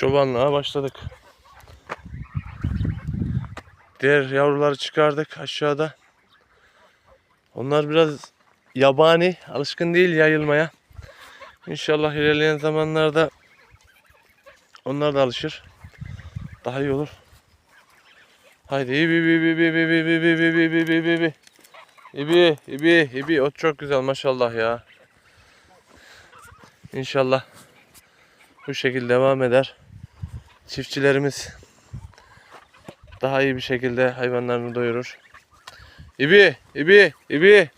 çobanlığa başladık. Diğer yavruları çıkardık aşağıda. Onlar biraz yabani, alışkın değil yayılmaya. İnşallah ilerleyen zamanlarda onlar da alışır. Daha iyi olur. Haydi ibi ibi ibi ibi ibi ibi ibi ibi ibi ibi ibi ibi İbi, ibi, ibi. O çok güzel maşallah ya. İnşallah bu şekilde devam eder. Çiftçilerimiz daha iyi bir şekilde hayvanlarını doyurur. İbi, ibi, ibi.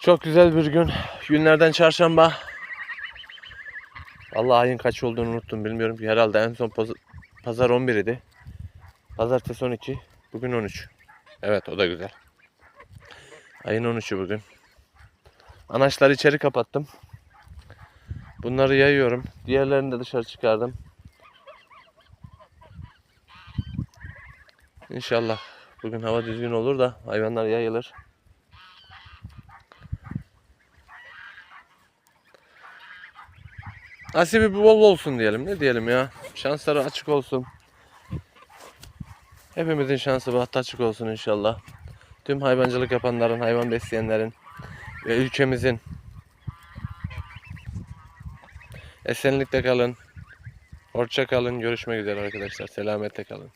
Çok güzel bir gün. Günlerden çarşamba. Vallahi ayın kaç olduğunu unuttum bilmiyorum ki. Herhalde en son paz- pazar 11 idi. Pazartesi 12. Bugün 13. Evet o da güzel. Ayın 13'ü bugün. Anaçları içeri kapattım. Bunları yayıyorum. Diğerlerini de dışarı çıkardım. İnşallah bugün hava düzgün olur da hayvanlar yayılır. Nasibi bol olsun diyelim. Ne diyelim ya? Şansları açık olsun. Hepimizin şansı bahtı açık olsun inşallah. Tüm hayvancılık yapanların, hayvan besleyenlerin ve ülkemizin esenlikle kalın. Hoşça kalın. Görüşmek üzere arkadaşlar. Selametle kalın.